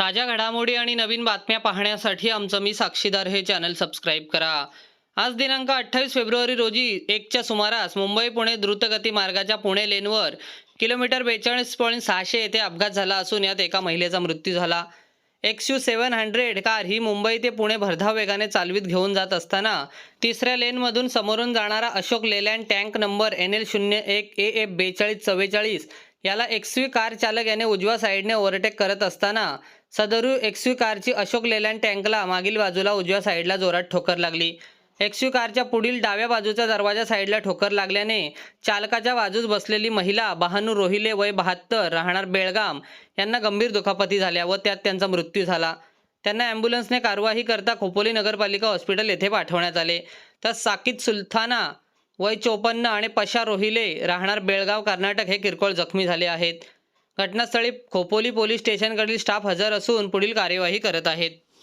ताज्या घडामोडी आणि नवीन बातम्या पाहण्यासाठी आमचं मी साक्षीदार हे चॅनल सबस्क्राईब करा. आज दिनांक अठ्ठावीस फेब्रुवारी रोजी एकच्या सुमारास मुंबई पुणे द्रुतगती मार्गाच्या पुणे लेनवर किलोमीटर बेचाळीस पॉईंट सहाशे येथे अपघात झाला असून यात एका महिलेचा मृत्यू झाला. X U seven hundred car ही मुंबई ते पुणे भरधाव वेगाने चालवीत घेऊन जात असताना तिसऱ्या लेनमधून समोरून जाणारा Ashok Leyland tank number N L शून्य एक ए एफ बेचाळीस चव्वेचाळीस याला एक्सवी कार चालक याने उजव्या साईडने ओव्हरटेक करत असताना सदरू एक्सवी कारची अशोक लेलँड टँकला मागील बाजूला उजव्या साईडला जोरात ठोकर लागली. एक्सयू कारच्या पुढील डाव्या बाजूच्या दरवाजा साईडला ठोकर लागल्याने चालकाच्या बाजूस बसलेली महिला बहानू रोहिले वय बहात्तर राहणार बेळगाम यांना गंभीर दुखापती झाल्या व त्यात त्यांचा मृत्यू झाला. त्यांना ॲम्ब्युलन्सने कारवाई करता खोपोली नगरपालिका हॉस्पिटल येथे पाठवण्यात आले. तर साकीत सुलथाना वय चोपन्न आणि पशा रोहिले राहणार बेळगाव कर्नाटक हे किरकोळ जखमी झाले आहेत. घटनास्थळी खोपोली पोलीस स्टेशनकडील स्टाफ हजर असून पुढील कार्यवाही करत आहेत.